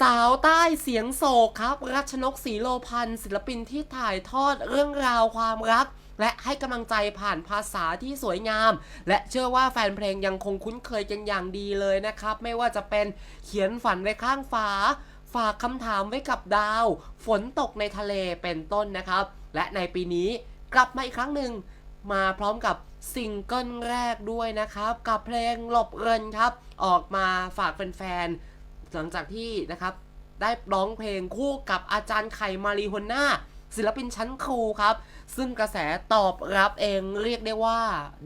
สาวใต้เสียงโศกครับ รัชนกศรีโลพันธ์ศิลปินที่ถ่ายทอดเรื่องราวความรัก และให้กำลังใจผ่านภาษาที่สวยงาม และเชื่อว่าแฟนเพลงยังคงคุ้นเคยกันอย่างดีเลยนะครับ ไม่ว่าจะเป็นเขียนฝันไว้ข้างฝา ฝากคำถามไว้กับดาว ฝนตกในทะเลเป็นต้นนะครับ และในปีนี้กลับมาอีกครั้งหนึ่งมาพร้อมกับซิงเกิลแรกด้วยนะครับ กับเพลงหลบเงินครับ ออกมาฝากแฟนๆ หลังจากที่นะครับได้ร้องเพลงคู่กับอาจารย์ไข่มารีฮนนาศิลปินชั้นครูครับ ซึ่งกระแสตอบรับเองเรียกได้ว่า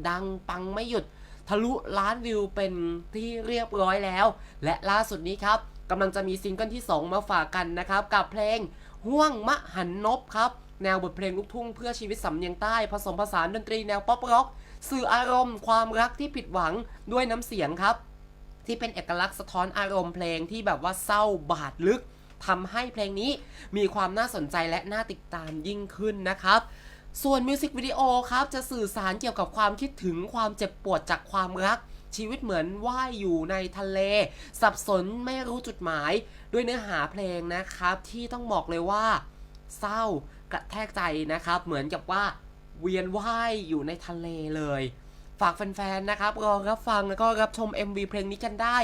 ดังปังไม่หยุดทะลุล้านวิวเป็นที่เรียบร้อยแล้ว และล่าสุดนี้ครับกำลังจะมีซิงเกิลที่ 2 มาฝากกันนะครับ กับเพลงห่วงมะหันนบครับ แนวบทเพลงลูกทุ่งเพื่อชีวิตสำเนียงใต้ผสมผสานดนตรีแนวป๊อปร็อก สื่ออารมณ์ความรักที่ผิดหวังด้วยน้ำเสียงครับ ที่เป็นเอกลักษณ์สะท้อนอารมณ์เพลงที่แบบว่าเศร้าบาดลึกทำให้เพลงนี้มีความน่าสนใจและน่าติดตามยิ่งขึ้นนะครับ ส่วนมิวสิกวิดีโอครับจะสื่อสารเกี่ยวกับความคิดถึงความเจ็บปวดจากความรัก ชีวิตเหมือนว่ายอยู่ในทะเล สับสนไม่รู้จุดหมาย ด้วยเนื้อหาเพลงนะครับ ที่ต้องบอกเลยว่า เศร้ากระแทกใจนะครับ เหมือนกับว่าเวียนว่ายอยู่ในทะเลเลย ฝากแฟนๆ นะครับรอรับฟังแล้วก็รับชม MV เพลงนี้กันได้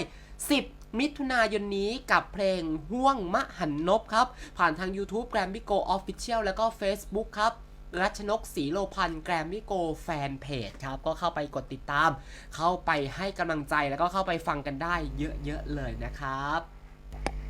10 มิถุนายนนี้กับเพลงห่วงมะหันนบครับ ผ่านทาง YouTube g r a m m y Go Official แล้วก็ Facebook ครับรัชนกศรีโลพันธ์ g r a m m y Go Fan Page ครับ ก็เข้าไปกดติดตาม เข้าไปให้กำลังใจแล้วก็เข้าไปฟังกันได้เยอะๆเลยนะครับ